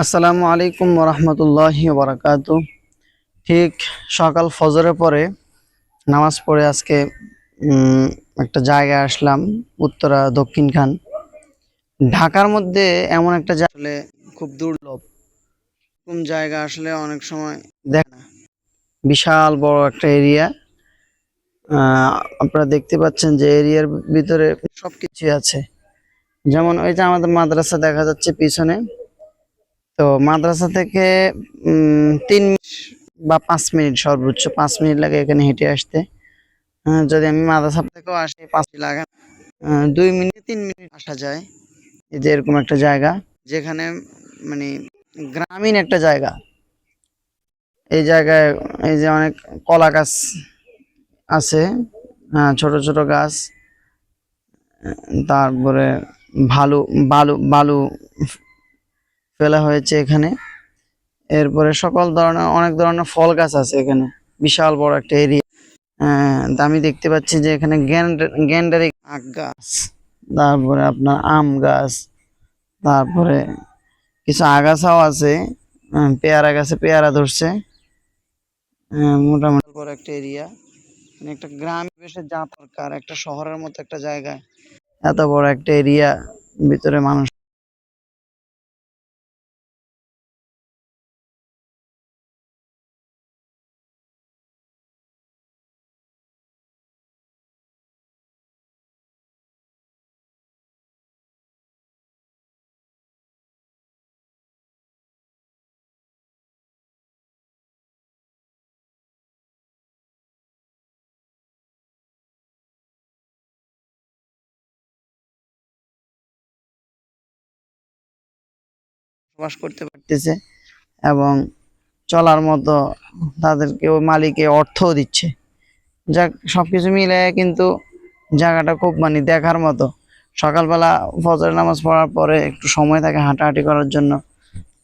আসসালামু আলাইকুম রহমতুল্লাহি বারাকাত ঠিক সকাল ফজরের পরে নামাজ পড়ে আজকে একটা জায়গায় আসলাম, উত্তরা দক্ষিণ খান। ঢাকার মধ্যে এমন একটা আসলে খুব দুর্লভ। এরকম জায়গা আসলে অনেক সময় দেখ না। বিশাল বড় একটা এরিয়া। আপনারা দেখতে পাচ্ছেন যে এরিয়ার ভিতরে সবকিছু আছে। যেমন ওই যে আমাদের মাদ্রাসা দেখা যাচ্ছে পিছনে। তো মাদ্রাসা থেকে তিন বা পাঁচ মিনিট সর্বোচ্চ পাঁচ মিনিট লাগে এখানে হেঁটে আসতে। আহ, যদি আমি মাদ্রাসা থেকেও আসি পাঁচ লাগে। দুই মিনিট তিন মিনিট আসা যায়। এই যে এরকম একটা জায়গা যেখানে মানে গ্রামীণ একটা জায়গা। এই জায়গায় এই যে অনেক কলা গাছ আছে আহ, ছোট ছোট গাছ। তারপরে ভালু বালু বালু ফেলা হয়েছে এখানে। এরপরে সকল ধরনের, অনেক ধরনের ফল গাছ আছে এখানে। বিশাল বড় একটা এরিয়া আমি দেখতে পাচ্ছি যে এখানে গ্যান্ড- গ্যান্ডারি আখ গাছ, তারপরে আপনার আম গাছ, তারপরে কিছু আগাছাও আছে। পেয়ারা গাছে পেয়ারা ধরছে। মোটামুটি বড় একটা এরিয়া মানে একটা গ্রাম বেশে যা দরকার, একটা শহরের মতো একটা জায়গায় এত বড় একটা এরিয়া ভিতরে মানুষ বসবাস করতে পারতেছে এবং চলার মতো তাদেরকে মালিকে অর্থও দিচ্ছে। যাক সবকিছু মিলে কিন্তু জায়গাটা খুব মানে দেখার মতো। সকালবেলা ফজর নামাজ পড়ার পরে একটু সময় থাকে হাঁটাহাঁটি করার জন্য।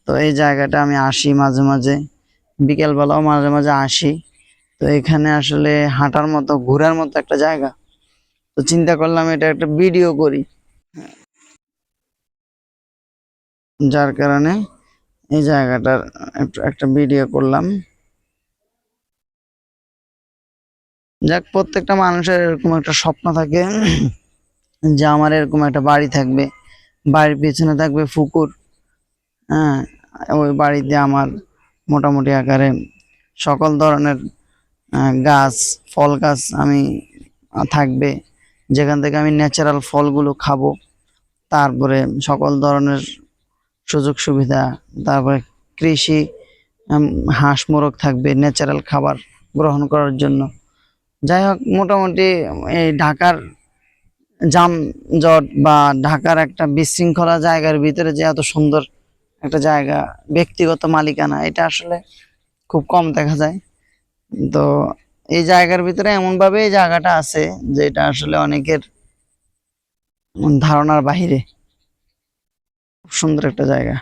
তো এই জায়গাটা আমি আসি মাঝে মাঝে, বিকেলবেলাও মাঝে মাঝে আসি। তো এখানে আসলে হাঁটার মতো, ঘোরার মতো একটা জায়গা। তো চিন্তা করলাম এটা একটা ভিডিও করি। যার কারণে এই জায়গাটার একটু ভিডিও করলাম। যাক, প্রত্যেকটা মানুষের এরকম একটা স্বপ্ন থাকে যে আমার এরকম একটা বাড়ি থাকবে। বাড়ির পিছনে থাকবে পুকুর হ্যাঁ ওই বাড়িতে আমার মোটামুটি আকারে সকল ধরনের গাছ, ফল গাছ আমি থাকবে। যেখান থেকে আমি ন্যাচারাল ফলগুলো খাব। তারপরে সকল ধরনের সুযোগ সুবিধা, তারপরে কৃষি হাঁস, মোরগ থাকবে ন্যাচারাল খাবার গ্রহণ করার জন্য। যাই হোক, মোটামুটি এই ঢাকার জামজট বা ঢাকার একটা বিশৃঙ্খলা জায়গার ভিতরে যে এত সুন্দর একটা জায়গা, ব্যক্তিগত মালিকানা, এটা আসলে খুব কম দেখা যায়। তো এই জায়গার ভিতরে এমনভাবে এই জায়গাটা আছে, যেটা আসলে অনেকের ধারণার বাহিরে। খুব সুন্দর একটা জায়গা।